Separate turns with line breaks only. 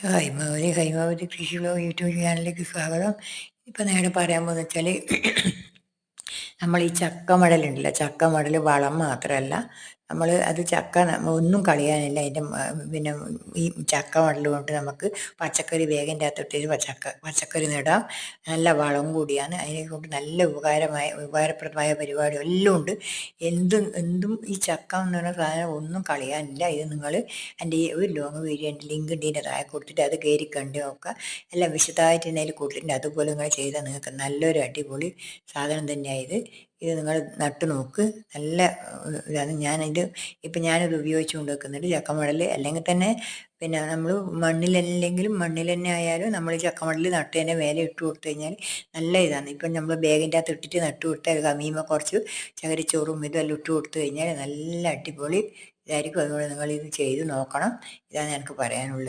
ഹൈമാവതി ഹൈമാവതി കൃഷി blog YouTube ചാനലിലേക്ക് സ്വാഗതം. ഇപ്പം നേരെ പറയാൻ പോകുന്ന വെച്ചാൽ നമ്മൾ ഈ ചക്കമടലുണ്ടല്ലോ ചക്കമടൽ വളം മാത്രമല്ല നമ്മൾ അത് ചക്ക ഒന്നും കളയാനില്ല. അതിന്റെ പിന്നെ ഈ ചക്ക മടൽ നമുക്ക് പച്ചക്കറി വേഗന്റെ അകത്തൊട്ട് പച്ചക്ക പച്ചക്കറി നടാം. നല്ല വളം കൂടിയാണ്. അതിനെ കൊണ്ട് നല്ല ഉപകാരമായ ഉപകാരപ്രദമായ പരിപാടി എല്ലാം ഉണ്ട്. എന്തും എന്തും ഈ ചക്ക എന്ന് പറയുന്ന സാധനം ഒന്നും കളയാനില്ല. ഇത് നിങ്ങൾ എന്റെ ഈ ഒരു ലോങ് വീഡിയോ എന്റെ ലിങ്ക് ഇതിന്റെ താഴെ കൊടുത്തിട്ട് അത് കയറി കണ്ടു നോക്കുക. എല്ലാം വിശദമായിട്ട് അതിൽ കൊടുത്തിട്ടുണ്ട്. അതുപോലെ നിങ്ങൾ ചെയ്താൽ നിങ്ങൾക്ക് നല്ലൊരു അടിപൊളി സാധനം തന്നെയാണ് ഇത്. നിങ്ങൾ നട്ട് നോക്ക്. നല്ല ഇതാണ് ഞാനിത് ഇപ്പം ഞാനിത് ഉപയോഗിച്ച് കൊണ്ട് വെക്കുന്നുണ്ട് ചക്കമടൽ അല്ലെങ്കിൽ തന്നെ പിന്നെ നമ്മൾ മണ്ണിലല്ലെങ്കിലും മണ്ണിൽ തന്നെ ആയാലും നമ്മൾ ചക്കമടൽ നട്ട് തന്നെ മേലെ ഇട്ട് കൊടുത്തു കഴിഞ്ഞാൽ നല്ല ഇതാണ്. ഇപ്പം നമ്മൾ ബാഗിന്റെ അകത്ത് ഇട്ടിട്ട് നട്ട് കൊടുത്താൽ കമീമ കുറച്ച് ചകരിച്ചോറും ഇതെല്ലാം ഇട്ട് കൊടുത്തു കഴിഞ്ഞാൽ നല്ല അടിപൊളി ഇതായിരിക്കും. അതുകൊണ്ട് നിങ്ങൾ ഇത് ചെയ്ത് നോക്കണം. ഇതാണ് എനിക്ക് പറയാനുള്ളത്.